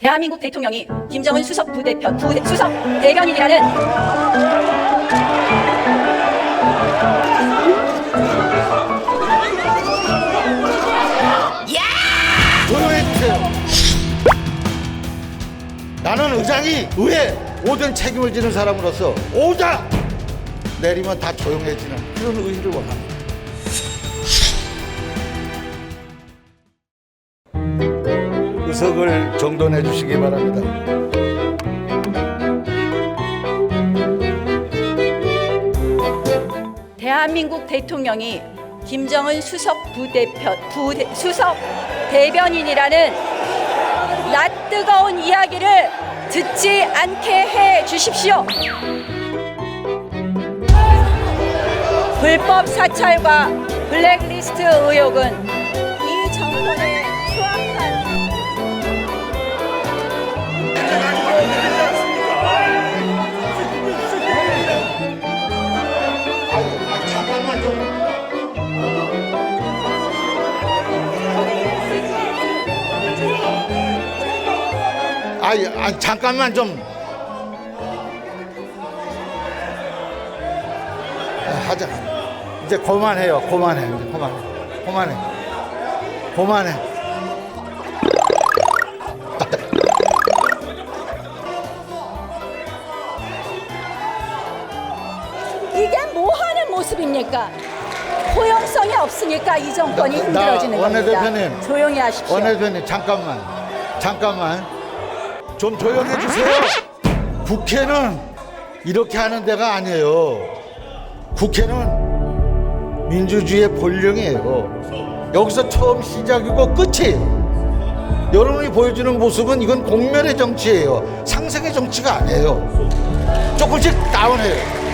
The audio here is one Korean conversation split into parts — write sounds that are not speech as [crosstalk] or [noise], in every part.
대한민국 대통령이 김정은 수석 부대표 부 수석 대변인이라는. 나는 의장이 의회 모든 책임을 지는 사람으로서 오자 내리면 다 조용해지는 그런 의의를 원합니다. 의석을 정돈해 주시기 바랍니다. 대한민국 대통령이 김정은 수석 부대표 부대, 수석 대변인이라는 낯뜨거운 이야기를 듣지 않게 해 주십시오. 불법 사찰과 블랙리스트 의혹은 아이, 아 잠깐만 좀. 아, 하자. 이제 그만해요. 그만해. 이제 그만해. 그만해. 그만해. 이게 뭐 하는 모습입니까? 포용성이 없으니까 이 정권이 나- 나 힘들어지는 겁니다. 원내대표님. 조용히 하십시오. 원내대표님 잠깐만. 잠깐만. 좀 조용해 주세요. 국회는 이렇게 하는 데가 아니에요. 국회는 민주주의의 본령이에요. 여기서 처음 시작이고 끝이에요. 여러분이 보여주는 모습은 이건 공멸의 정치예요. 상생의 정치가 아니에요. 조금씩 다운해요.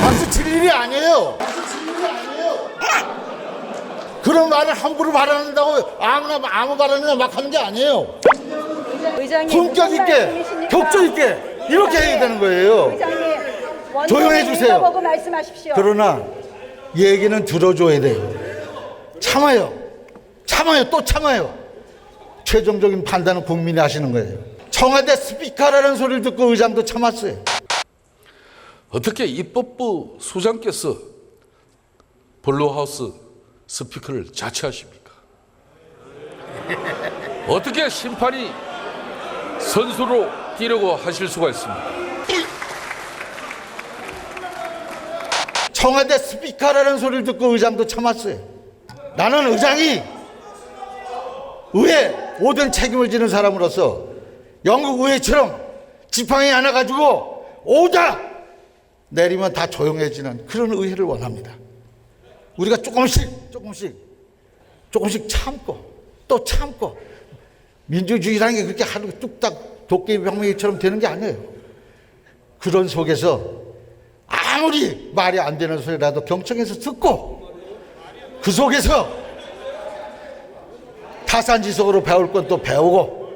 박수 칠 일이 아니에요. 그런 말을 함부로 발언한다고 아무나 아무 발언이나 막 하는 게 아니에요. 의장님 품격 무슨 있게, 말씀이십니까? 격조 있게 이렇게 해야 되는 거예요. 의장님 조용해 원장님 주세요. 보고 말씀하십시오. 그러나 얘기는 들어줘야 돼요. 참아요. 참아요. 또 참아요. 최종적인 판단은 국민이 하시는 거예요. 청와대 스피커라는 소리를 듣고 의장도 참았어요. 어떻게 입법부 수장께서 블루하우스 스피커를 자처하십니까? [laughs] 어떻게 심판이 선수로 뛰려고 하실 수가 있습니까? 청와대 스피커라는 소리를 듣고 의장도 참았어요. 나는 의장이 의회 모든 책임을 지는 사람으로서 영국 의회처럼 지팡이 하나 가지고 오자 내리면 다 조용해지는 그런 의회를 원합니다. 우리가 조금씩 조금씩 조금씩 참고 또 참고 민주주의라는 게 그렇게 하루 뚝딱 도깨비 병명이처럼 되는 게 아니에요. 그런 속에서 아무리 말이 안 되는 소리라도 경청해서 듣고 그 속에서 타산지석으로 배울 건 또 배우고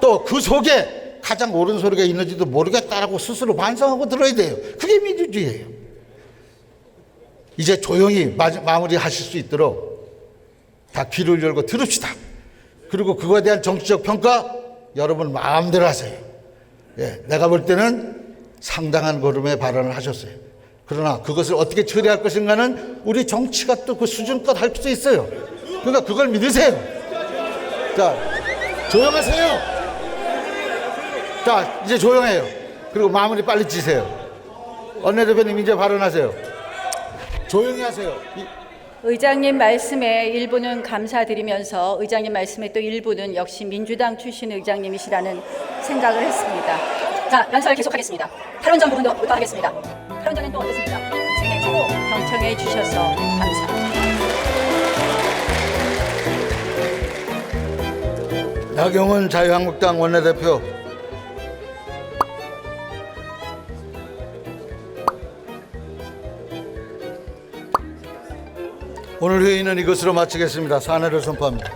또 그 속에 가장 옳은 소리가 있는지도 모르겠다라고 스스로 반성하고 들어야 돼요. 그게 민주주의예요. 이제 조용히 마, 마무리하실 수 있도록 다 귀를 열고 들읍시다. 그리고 그거에 대한 정치적 평가 여러분 마음대로 하세요. 예, 내가 볼 때는 상당한 걸음의 발언을 하셨어요. 그러나 그것을 어떻게 처리할 것인가는 우리 정치가 또 그 수준껏 할 수도 있어요. 그러니까 그걸 믿으세요. 자, 조용하세요. 자, 이제 조용해요. 그리고 마무리 빨리 지세요. 원내대표님 이제 발언하세요. 조용히 하세요. 이- 의장님 말씀에 일부는 감사드리면서 의장님 말씀에 또 일부는 역시 민주당 출신 의장님이시라는 생각을 했습니다. 자, 연설 계속하겠습니다. 탈원전 부분도부터 하겠습니다. 탈원전은 또 어떻습니까? 세계 최고 경청해 주셔서 감사합니다. 나경원 자유한국당 원내대표 오늘 회의는 이것으로 마치겠습니다. 사내를 선포합니다.